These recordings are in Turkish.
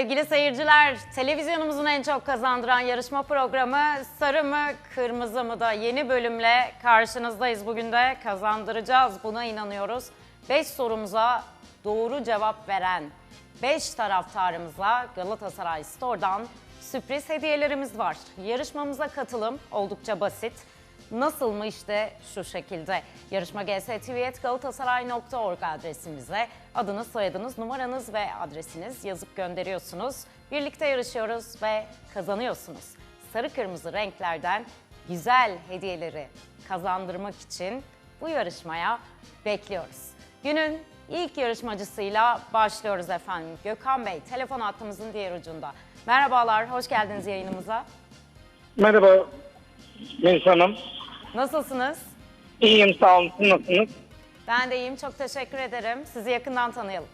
Sevgili seyirciler. Televizyonumuzun en çok kazandıran yarışma programı Sarı mı Kırmızı mı da yeni bölümle karşınızdayız. Bugün de kazandıracağız buna inanıyoruz. 5 sorumuza doğru cevap veren 5 taraftarımıza Galatasaray Store'dan sürpriz hediyelerimiz var. Yarışmamıza katılım oldukça basit. Nasıl mı işte şu şekilde. Yarışma gstv.galatasaray.org adresimize adınız, soyadınız, numaranız ve adresiniz yazıp gönderiyorsunuz. Birlikte yarışıyoruz ve kazanıyorsunuz. Sarı kırmızı renklerden güzel hediyeleri kazandırmak için bu yarışmaya bekliyoruz. Günün ilk yarışmacısıyla başlıyoruz efendim. Gökhan Bey telefon hattımızın diğer ucunda. Merhabalar, hoş geldiniz yayınımıza. Merhaba Melisa Hanım. Nasılsınız? İyiyim sağ olun. Siz nasılsınız? Ben de iyiyim, çok teşekkür ederim. Sizi yakından tanıyalım.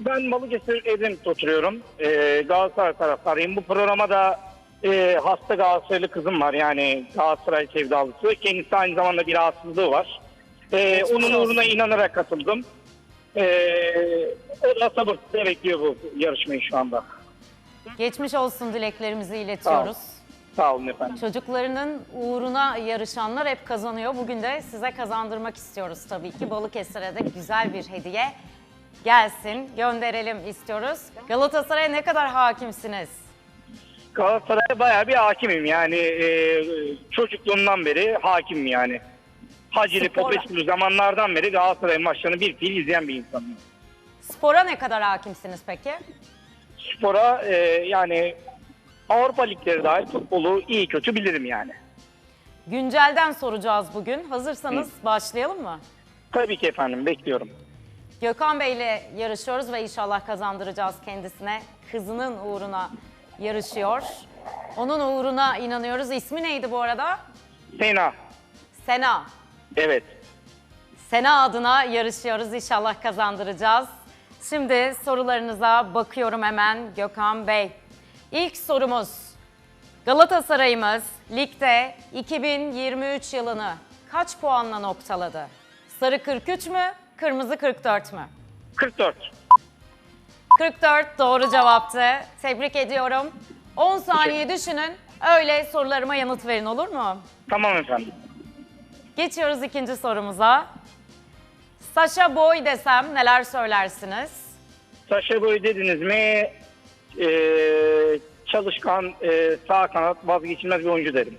Ben Balıkesir Edremit'te oturuyorum. Ee, Galatasaray taraftarıyım. Bu programa da e, hasta Galatasaraylı kızım var. Yani Galatasaray sevdalısı. Kendisi aynı zamanda bir rahatsızlığı var. Ee, Geçmiş onun olsun. uğruna inanarak katıldım. Ee, o da sabırsızlıkla bekliyor bu yarışmayı şu anda. Geçmiş olsun dileklerimizi iletiyoruz. Sağ olun efendim. Çocuklarının uğruna yarışanlar hep kazanıyor. Bugün de size kazandırmak istiyoruz tabii ki. Balıkesir'e de güzel bir hediye gelsin, gönderelim istiyoruz. Galatasaray'a ne kadar hakimsiniz? Galatasaray'a bayağı bir hakimim. Yani e, çocukluğumdan beri hakimim yani. Hacili Spor- Popescu zamanlardan beri Galatasaray maçlarını bir fiil izleyen bir insanım. Spora ne kadar hakimsiniz peki? Spora e, yani Avrupa ligleri dahil futbolu iyi kötü bilirim yani. Güncelden soracağız bugün. Hazırsanız başlayalım mı? Tabii ki efendim bekliyorum. Gökhan Bey ile yarışıyoruz ve inşallah kazandıracağız kendisine. Kızının uğruna yarışıyor. Onun uğruna inanıyoruz. İsmi neydi bu arada? Sena. Sena. Evet. Sena adına yarışıyoruz. İnşallah kazandıracağız. Şimdi sorularınıza bakıyorum hemen Gökhan Bey. İlk sorumuz. Galatasaray'ımız ligde 2023 yılını kaç puanla noktaladı? Sarı 43 mü, kırmızı 44 mü? 44. 44 doğru cevaptı. Tebrik ediyorum. 10 saniye düşünün. Öyle sorularıma yanıt verin olur mu? Tamam efendim. Geçiyoruz ikinci sorumuza. Sasha Boy desem neler söylersiniz? Saşa Boy dediniz mi e, çalışkan e, sağ kanat vazgeçilmez bir oyuncu derim.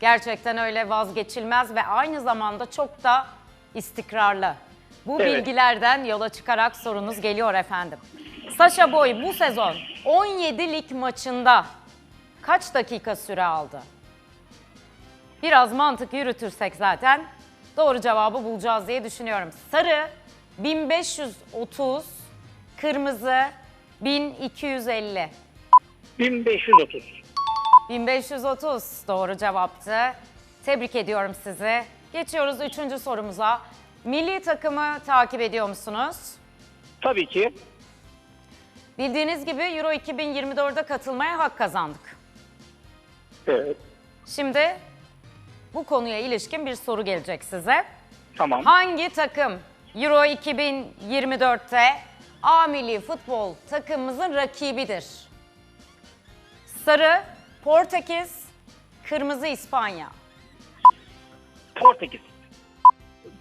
Gerçekten öyle vazgeçilmez ve aynı zamanda çok da istikrarlı. Bu Evet. bilgilerden yola çıkarak sorunuz geliyor efendim. Sasha Boy bu sezon 17 lig maçında kaç dakika süre aldı? Biraz mantık yürütürsek zaten doğru cevabı bulacağız diye düşünüyorum. Sarı 1530, kırmızı 1250. 1530. 1530 doğru cevaptı. Tebrik ediyorum sizi. Geçiyoruz üçüncü sorumuza. Milli takımı takip ediyor musunuz? Tabii ki. Bildiğiniz gibi Euro 2024'e katılmaya hak kazandık. Evet. Şimdi bu konuya ilişkin bir soru gelecek size. Tamam. Hangi takım Euro 2024'te A milli futbol takımımızın rakibidir? Sarı Portekiz, kırmızı İspanya. Portekiz.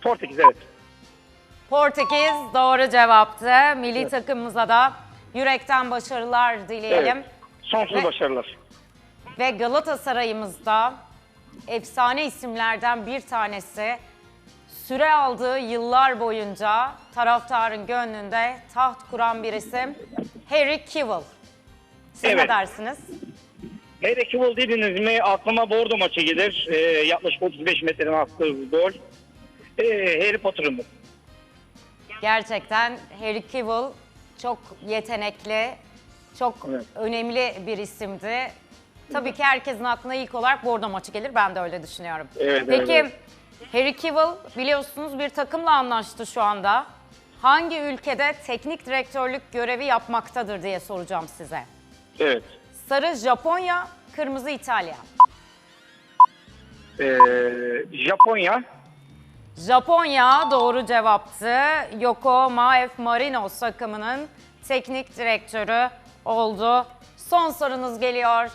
Portekiz evet. Portekiz doğru cevaptı. Milli takımımıza da yürekten başarılar dileyelim. Evet. Sonsuz Ve- başarılar. Ve Galatasaray'ımızda efsane isimlerden bir tanesi süre aldığı yıllar boyunca taraftarın gönlünde taht kuran bir isim Harry Kewell. Siz ne Evet. dersiniz? Hele Kivol dediniz mi aklıma Bordo maçı gelir. Ee, yaklaşık 35 metreden attığı gol. Ee, Harry Potter'ın. Gerçekten Harry Kewell çok yetenekli, çok Evet. önemli bir isimdi. Tabii ki herkesin aklına ilk olarak Bordo maçı gelir. Ben de öyle düşünüyorum. Evet, Peki evet. Harry Kewell biliyorsunuz bir takımla anlaştı şu anda. Hangi ülkede teknik direktörlük görevi yapmaktadır diye soracağım size. Evet. Sarı Japonya, kırmızı İtalya. Ee, Japonya. Japonya doğru cevaptı. Yoko Maef Marinos takımının teknik direktörü oldu. Son sorunuz geliyor.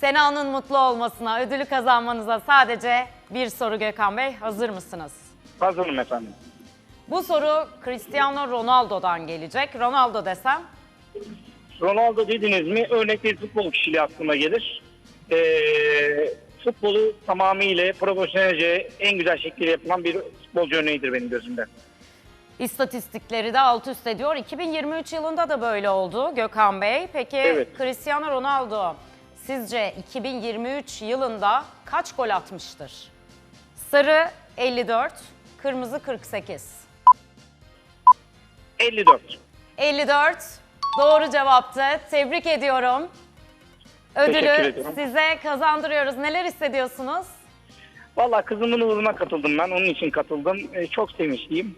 Sena'nın mutlu olmasına, ödülü kazanmanıza sadece bir soru Gökhan Bey. Hazır mısınız? Hazırım efendim. Bu soru Cristiano Ronaldo'dan gelecek. Ronaldo desem Ronaldo dediniz mi örnek bir futbol kişiliği aklıma gelir. Ee, futbolu tamamıyla profesyonelce en güzel şekilde yapılan bir futbolcu örneğidir benim gözümde. İstatistikleri de alt üst ediyor. 2023 yılında da böyle oldu Gökhan Bey. Peki Evet. Cristiano Ronaldo sizce 2023 yılında kaç gol atmıştır? Sarı 54, kırmızı 48. 54. 54 doğru cevaptı. Tebrik ediyorum. Teşekkür Ödülü ediyorum. size kazandırıyoruz. Neler hissediyorsunuz? Valla kızımın uğruna katıldım ben. Onun için katıldım. Ee, çok sevinçliyim.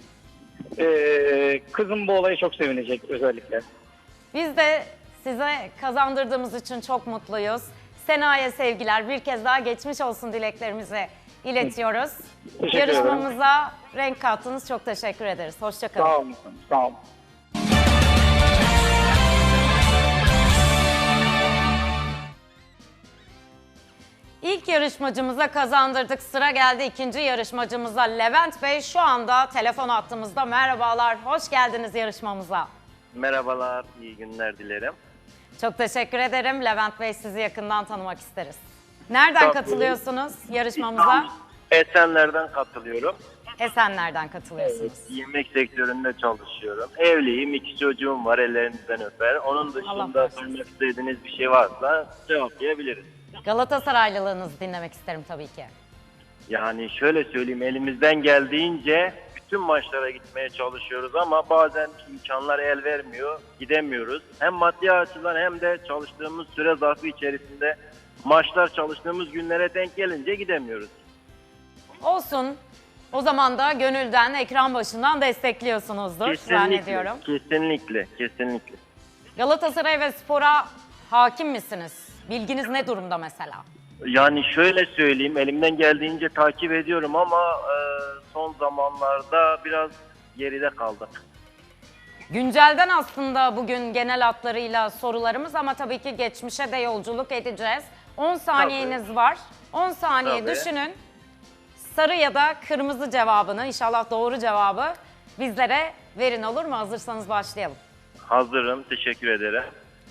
Ee, kızım bu olaya çok sevinecek özellikle. Biz de size kazandırdığımız için çok mutluyuz. Sena'ya sevgiler. Bir kez daha geçmiş olsun dileklerimizi iletiyoruz. Teşekkür Yarışmamıza renk kattınız. Çok teşekkür ederiz. Hoşçakalın. Sağ olun. Sağ olun. İlk yarışmacımıza kazandırdık. Sıra geldi ikinci yarışmacımıza. Levent Bey şu anda telefon attığımızda. Merhabalar, hoş geldiniz yarışmamıza. Merhabalar, iyi günler dilerim. Çok teşekkür ederim. Levent Bey sizi yakından tanımak isteriz. Nereden katılıyorsunuz yarışmamıza? Esenler'den katılıyorum. Esenler'den katılıyorsunuz. Yemek sektöründe çalışıyorum. Evliyim, iki çocuğum var, ellerinizden öper. Onun Allah dışında sormak istediğiniz bir şey varsa cevaplayabiliriz. Galatasaraylılığınızı dinlemek isterim tabii ki. Yani şöyle söyleyeyim, elimizden geldiğince bütün maçlara gitmeye çalışıyoruz ama bazen imkanlar el vermiyor, gidemiyoruz. Hem maddi açıdan hem de çalıştığımız süre zarfı içerisinde maçlar çalıştığımız günlere denk gelince gidemiyoruz. Olsun. O zaman da gönülden, ekran başından destekliyorsunuzdur zannediyorum. kesinlikle, kesinlikle. Galatasaray ve spora hakim misiniz? Bilginiz ne durumda mesela? Yani şöyle söyleyeyim, elimden geldiğince takip ediyorum ama e, son zamanlarda biraz geride kaldık. Güncelden aslında bugün genel hatlarıyla sorularımız ama tabii ki geçmişe de yolculuk edeceğiz. 10 saniyeniz var. 10 saniye Tabii. düşünün. Sarı ya da kırmızı cevabını, inşallah doğru cevabı bizlere verin olur mu? Hazırsanız başlayalım. Hazırım, teşekkür ederim.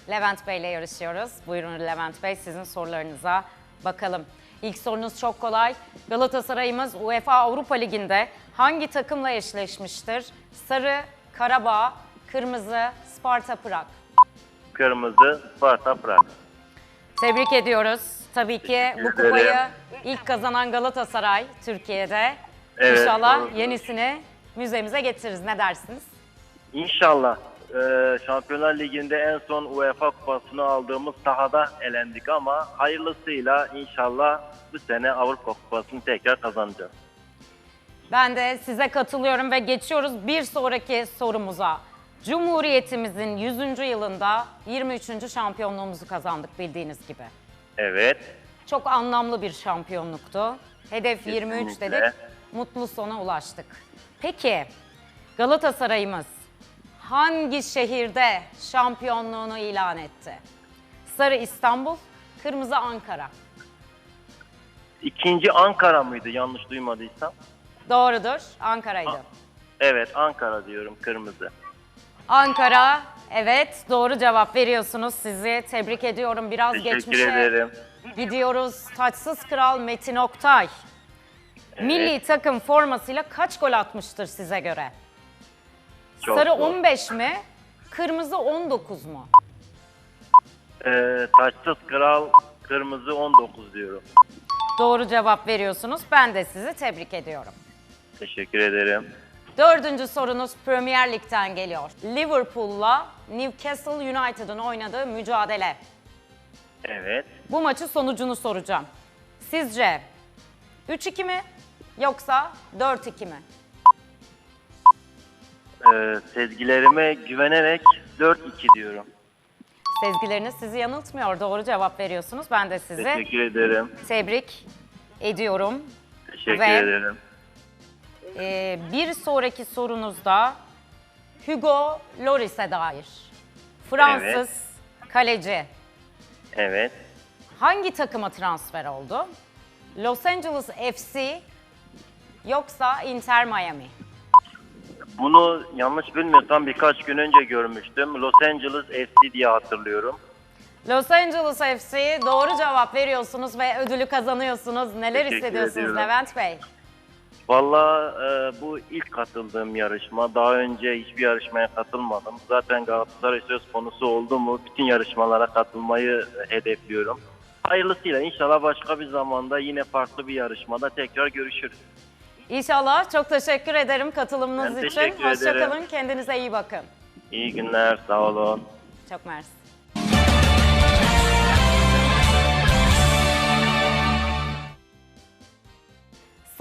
Levent Bey ile yarışıyoruz. Buyurun Levent Bey sizin sorularınıza bakalım. İlk sorunuz çok kolay. Galatasaray'ımız UEFA Avrupa Ligi'nde hangi takımla eşleşmiştir? Sarı, Karabağ, kırmızı, Sparta Prag. Kırmızı, Sparta, Prag. Tebrik ediyoruz. Tabii ki bu Teşekkür kupayı ederim. ilk kazanan Galatasaray Türkiye'de. Evet, İnşallah doğrudur. yenisini müzemize getiririz. Ne dersiniz? İnşallah e, Şampiyonlar Ligi'nde en son UEFA kupasını aldığımız sahada elendik ama hayırlısıyla inşallah bu sene Avrupa kupasını tekrar kazanacağız. Ben de size katılıyorum ve geçiyoruz bir sonraki sorumuza. Cumhuriyetimizin 100. yılında 23. şampiyonluğumuzu kazandık bildiğiniz gibi. Evet, Çok anlamlı bir şampiyonluktu. Hedef 23 Kesinlikle. dedik. Mutlu sona ulaştık. Peki Galatasaray'ımız hangi şehirde şampiyonluğunu ilan etti? Sarı İstanbul, kırmızı Ankara. ikinci Ankara mıydı yanlış duymadıysam? Doğrudur, Ankara'ydı. Evet, Ankara diyorum, kırmızı. Ankara, evet doğru cevap veriyorsunuz. Sizi tebrik ediyorum. Biraz Teşekkür geçmişe ederim. gidiyoruz. Taçsız Kral Metin Oktay. Milli takım formasıyla kaç gol atmıştır size göre? Çok Sarı zor. 15 mi? Kırmızı 19 mu? Ee, taçsız kral kırmızı 19 diyorum. Doğru cevap veriyorsunuz. Ben de sizi tebrik ediyorum. Teşekkür ederim. Dördüncü sorunuz Premier Lig'den geliyor. Liverpool'la Newcastle United'ın oynadığı mücadele. Evet. Bu maçın sonucunu soracağım. Sizce 3-2 mi yoksa 4-2 mi? Ee, sezgilerime güvenerek 4-2 diyorum. Sezgileriniz sizi yanıltmıyor. Doğru cevap veriyorsunuz. Ben de sizi Teşekkür ederim. tebrik ediyorum. Teşekkür Ve- ederim. Ee, bir sonraki sorunuzda Hugo Lloris'e dair. Fransız kaleci Evet. hangi takıma transfer oldu? Los Angeles FC yoksa Inter Miami? Bunu yanlış bilmiyorsam birkaç gün önce görmüştüm. Los Angeles FC diye hatırlıyorum. Los Angeles FC doğru cevap veriyorsunuz ve ödülü kazanıyorsunuz. Neler Teşekkür hissediyorsunuz ediyorum. Levent Bey? Valla e, bu ilk katıldığım yarışma. Daha önce hiçbir yarışmaya katılmadım. Zaten Galatasaray söz konusu oldu mu bütün yarışmalara katılmayı hedefliyorum. Hayırlısıyla inşallah başka bir zamanda yine farklı bir yarışmada tekrar görüşürüz. İnşallah. Çok teşekkür ederim katılımınız Ben için. Hoşçakalın. Kendinize iyi bakın. İyi günler, sağ olun. Çok mersi.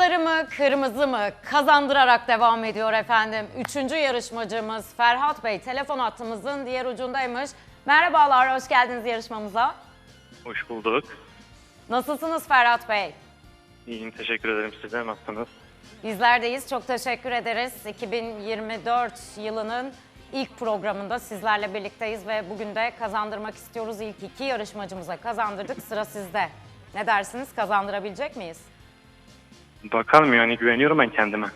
Sarı mı, kırmızı mı kazandırarak devam ediyor efendim. Üçüncü yarışmacımız Ferhat Bey telefon hattımızın diğer ucundaymış. Merhabalar, hoş geldiniz yarışmamıza. Hoş bulduk. Nasılsınız Ferhat Bey? İyiyim, teşekkür ederim. Sizler nasılsınız? Bizlerdeyiz. Çok teşekkür ederiz. 2024 yılının ilk programında sizlerle birlikteyiz ve bugün de kazandırmak istiyoruz. İlk iki yarışmacımıza kazandırdık. Sıra sizde. Ne dersiniz? Kazandırabilecek miyiz? Bakalım yani güveniyorum ben kendime.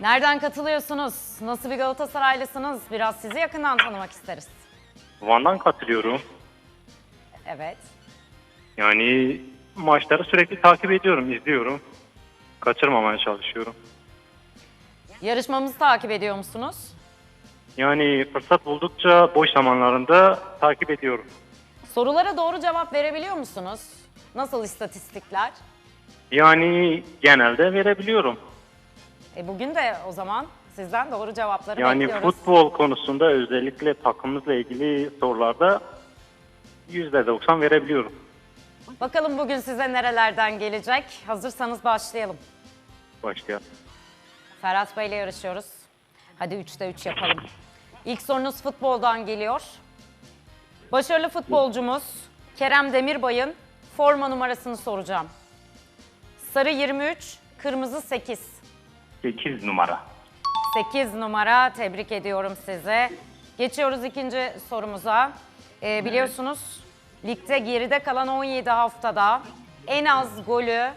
Nereden katılıyorsunuz? Nasıl bir Galatasaraylısınız? Biraz sizi yakından tanımak isteriz. Van'dan katılıyorum. Evet. Yani maçları sürekli takip ediyorum, izliyorum. Kaçırmamaya çalışıyorum. Yarışmamızı takip ediyor musunuz? Yani fırsat buldukça boş zamanlarında takip ediyorum. Sorulara doğru cevap verebiliyor musunuz? Nasıl istatistikler? Yani genelde verebiliyorum. E bugün de o zaman sizden doğru cevapları Yani bekliyoruz. futbol konusunda özellikle takımımızla ilgili sorularda %90 verebiliyorum. Bakalım bugün size nerelerden gelecek? Hazırsanız başlayalım. Başlayalım. Ferhat Bey ile yarışıyoruz. Hadi 3'te 3 yapalım. İlk sorunuz futboldan geliyor. Başarılı futbolcumuz Kerem Demirbay'ın forma numarasını soracağım. Sarı 23, kırmızı 8. 8 numara. 8 numara tebrik ediyorum size. Geçiyoruz ikinci sorumuza. Ee, biliyorsunuz ligde geride kalan 17 haftada en az golü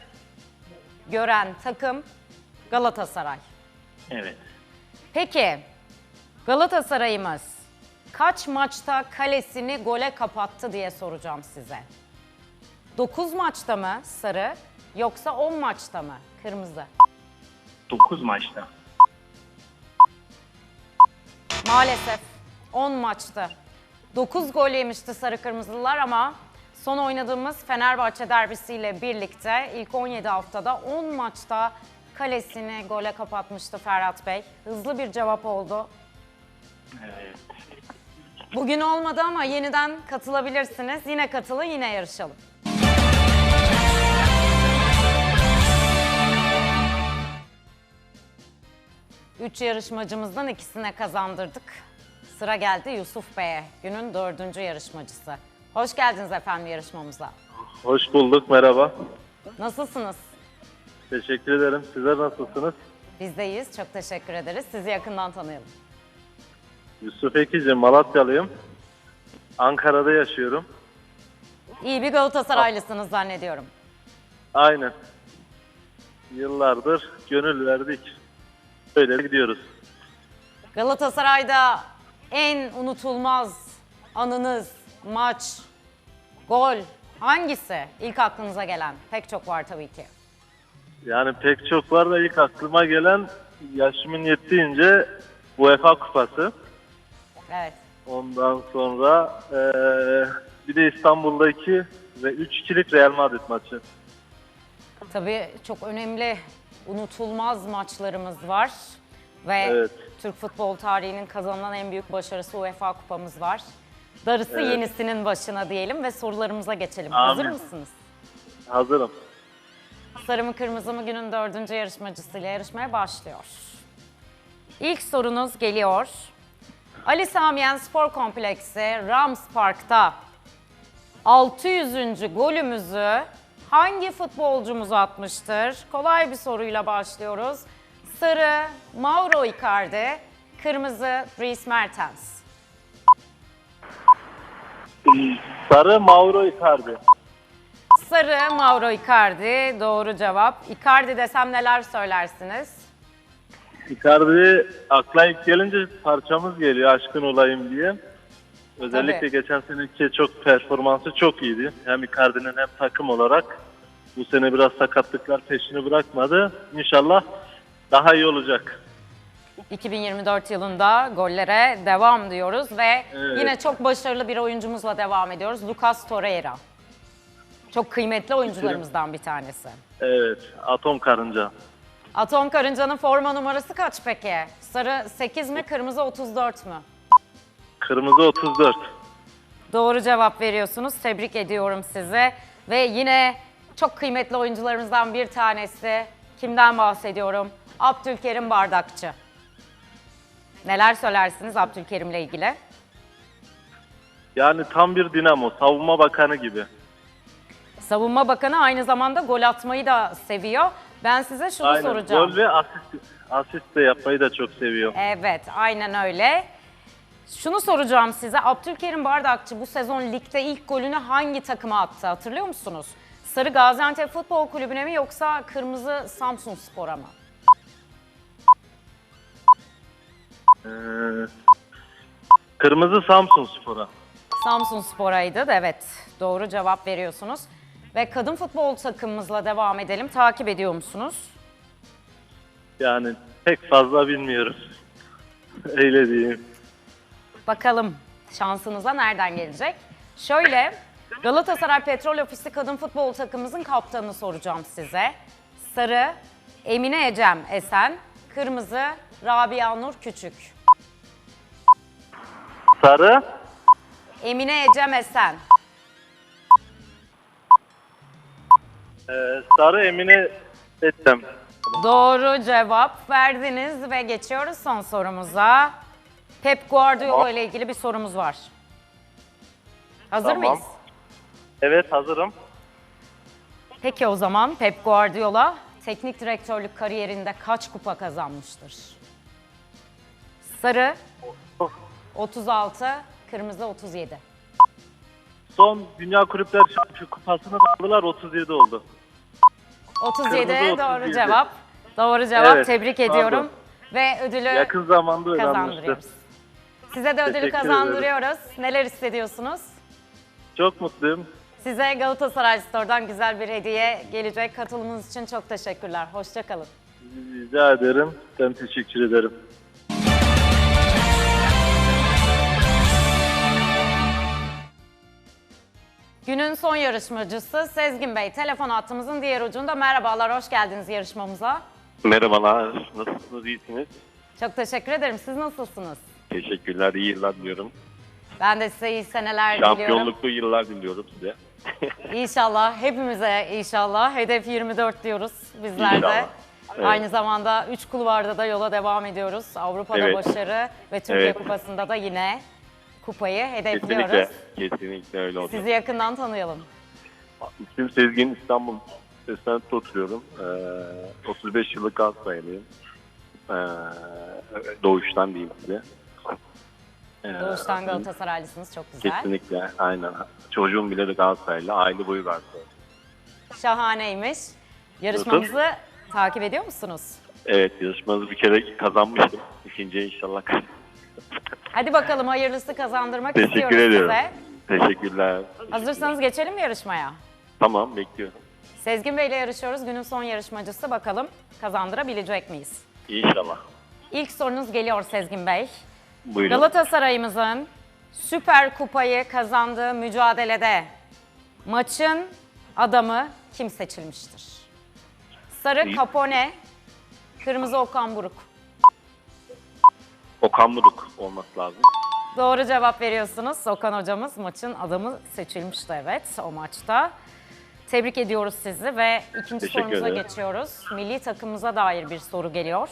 gören takım Galatasaray. Evet. Peki Galatasaray'ımız kaç maçta kalesini gole kapattı diye soracağım size. 9 maçta mı sarı yoksa 10 maçta mı kırmızı? 9 maçta. Maalesef 10 maçtı. 9 gol yemişti Sarı Kırmızılılar ama son oynadığımız Fenerbahçe derbisiyle birlikte ilk 17 haftada 10 maçta kalesini gole kapatmıştı Ferhat Bey. Hızlı bir cevap oldu. Evet. Bugün olmadı ama yeniden katılabilirsiniz. Yine katılın, yine yarışalım. Üç yarışmacımızdan ikisine kazandırdık. Sıra geldi Yusuf Bey'e, günün dördüncü yarışmacısı. Hoş geldiniz efendim yarışmamıza. Hoş bulduk, merhaba. Nasılsınız? Teşekkür ederim. Sizler nasılsınız? Bizdeyiz, çok teşekkür ederiz. Sizi yakından tanıyalım. Yusuf Ekici, Malatyalıyım. Ankara'da yaşıyorum. İyi bir Galatasaraylısınız zannediyorum. Aynen. Yıllardır gönül verdik. Böyle gidiyoruz. Galatasaray'da en unutulmaz anınız, maç, gol hangisi? İlk aklınıza gelen. Pek çok var tabii ki. Yani pek çok var da ilk aklıma gelen yaşımın yettiğince UEFA Kupası. Evet. Ondan sonra eee, bir de İstanbul'daki ve 3-2'lik Real Madrid maçı. Tabii çok önemli, unutulmaz maçlarımız var. Ve Evet. Türk futbol tarihinin kazanılan en büyük başarısı UEFA Kupamız var. Darısı Evet. yenisinin başına diyelim ve sorularımıza geçelim. Amin. Hazır mısınız? Hazırım. Sarı mı kırmızı mı günün dördüncü yarışmacısıyla yarışmaya başlıyor. İlk sorunuz geliyor. Ali Samiyen Spor Kompleksi Rams Park'ta 600. golümüzü hangi futbolcumuz atmıştır? Kolay bir soruyla başlıyoruz. Sarı Mauro Icardi, kırmızı Dries Mertens. Sarı Mauro Icardi. Sarı Mauro Icardi doğru cevap. Icardi desem neler söylersiniz? Icardi akla ilk gelince parçamız geliyor aşkın olayım diye. Özellikle Tabii. geçen seneki çok performansı çok iyiydi. Hem Icardi'nin hem takım olarak. Bu sene biraz sakatlıklar peşini bırakmadı. İnşallah daha iyi olacak. 2024 yılında gollere devam diyoruz ve Evet. yine çok başarılı bir oyuncumuzla devam ediyoruz. Lucas Torreira. Çok kıymetli oyuncularımızdan bir tanesi. Evet, atom karınca. Atom Karınca'nın forma numarası kaç peki? Sarı 8 mi, kırmızı 34 mü? Kırmızı 34. Doğru cevap veriyorsunuz. Tebrik ediyorum sizi. Ve yine çok kıymetli oyuncularımızdan bir tanesi. Kimden bahsediyorum? Abdülkerim Bardakçı. Neler söylersiniz Abdülkerim'le ilgili? Yani tam bir dinamo, savunma bakanı gibi. Savunma Bakanı aynı zamanda gol atmayı da seviyor. Ben size şunu Aynen. soracağım. Gol ve asist, asist de yapmayı da çok seviyor. Evet, aynen öyle. Şunu soracağım size. Abdülkerim Bardakçı bu sezon ligde ilk golünü hangi takıma attı hatırlıyor musunuz? Sarı Gaziantep Futbol Kulübü'ne mi yoksa Kırmızı Samsun Spor'a mı? Ee, kırmızı Samsun Spor'a. Samsun Spor'aydı. Evet, doğru cevap veriyorsunuz. Ve kadın futbol takımımızla devam edelim. Takip ediyor musunuz? Yani pek fazla bilmiyorum. Öyle diyeyim. Bakalım şansınıza nereden gelecek? Şöyle Galatasaray Petrol Ofisi kadın futbol takımımızın kaptanını soracağım size. Sarı Emine Ecem Esen, kırmızı Rabia Nur Küçük. Sarı, Emine Ecem Esen. e, sarı Emine Ettem. Doğru cevap verdiniz ve geçiyoruz son sorumuza. Pep Guardiola ile ilgili bir sorumuz var. Hazır Tamam. mıyız? Evet hazırım. Peki o zaman Pep Guardiola teknik direktörlük kariyerinde kaç kupa kazanmıştır? Sarı 36, kırmızı 37. Son Dünya Kulüpler Şampiyonu Kupası'nı da aldılar 37 oldu. 37 Kırmızı doğru 37. cevap. Doğru cevap. Evet, Tebrik pardon. ediyorum. Ve ödülü Yakın zamanda öğrenmiştim. kazandırıyoruz. Size de ödülü Teşekkür kazandırıyoruz. Neler hissediyorsunuz? Çok mutluyum. Size Galatasaray Store'dan güzel bir hediye gelecek. Katılımınız için çok teşekkürler. Hoşçakalın. Rica ederim. Ben teşekkür ederim. Günün son yarışmacısı Sezgin Bey. Telefon hattımızın diğer ucunda. Merhabalar, hoş geldiniz yarışmamıza. Merhabalar, nasılsınız, iyisiniz? Çok teşekkür ederim. Siz nasılsınız? Teşekkürler, iyi yıllar diliyorum. Ben de size iyi seneler diliyorum. Şampiyonluklu yıllar diliyorum size. İnşallah, hepimize inşallah. Hedef 24 diyoruz bizler de. İnşallah. Evet. Aynı zamanda 3 kulvarda da yola devam ediyoruz. Avrupa'da Evet. başarı ve Türkiye Evet. Kupası'nda da yine kupayı hedefliyoruz. Kesinlikle, kesinlikle öyle olacak. Sizi yakından tanıyalım. İsmim Sezgin, İstanbul Seslen'de oturuyorum. Ee, 35 yıllık Galatasaraylıyım. Ee, doğuştan diyeyim size. Ee, Doğuştan Galatasaraylısınız, çok güzel. Kesinlikle, aynen. Çocuğum bile de Galatasaraylı, aile boyu Galatasaraylı. Şahaneymiş. Yarışmamızı takip ediyor musunuz? Evet, yarışmanızı bir kere kazanmıştım. İkinciye inşallah Hadi bakalım hayırlısı kazandırmak Teşekkür istiyoruz ediyorum. size. Teşekkürler. Hazırsanız geçelim mi yarışmaya? Tamam, bekliyorum. Sezgin Bey ile yarışıyoruz. Günün son yarışmacısı. Bakalım kazandırabilecek miyiz? İnşallah. İlk sorunuz geliyor Sezgin Bey. Buyurun. Galatasaray'ımızın Süper Kupayı kazandığı mücadelede maçın adamı kim seçilmiştir? Sarı İyi. Capone, kırmızı Okan Buruk. Okan Buruk olması lazım. Doğru cevap veriyorsunuz. Okan hocamız maçın adamı seçilmişti evet o maçta. Tebrik ediyoruz sizi ve ikinci Teşekkür sorumuza ederim. geçiyoruz. Milli takımımıza dair bir soru geliyor.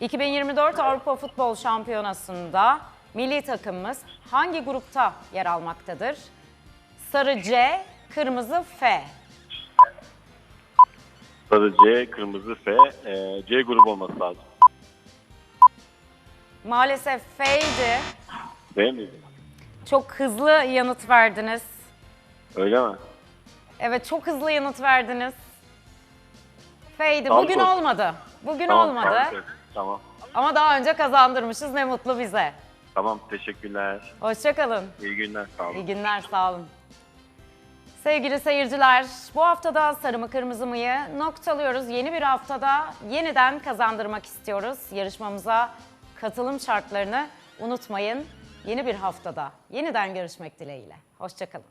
2024 Avrupa Futbol Şampiyonası'nda milli takımımız hangi grupta yer almaktadır? Sarı C, kırmızı F. Sarı C, kırmızı F, e, C grubu olması lazım. Maalesef F'ydi. Değil mi? Çok hızlı yanıt verdiniz. Öyle mi? Evet çok hızlı yanıt verdiniz. Feydi Tamam, bugün olmadı. Bugün Tamam, olmadı. Tamam. Tamam. Ama daha önce kazandırmışız ne mutlu bize. Tamam. Teşekkürler. Hoşçakalın. İyi günler. Sağ olun. İyi günler sağ olun. Sevgili seyirciler, bu haftada sarı mı kırmızı mıyı noktalıyoruz. Yeni bir haftada yeniden kazandırmak istiyoruz. Yarışmamıza katılım şartlarını unutmayın. Yeni bir haftada yeniden görüşmek dileğiyle. Hoşçakalın.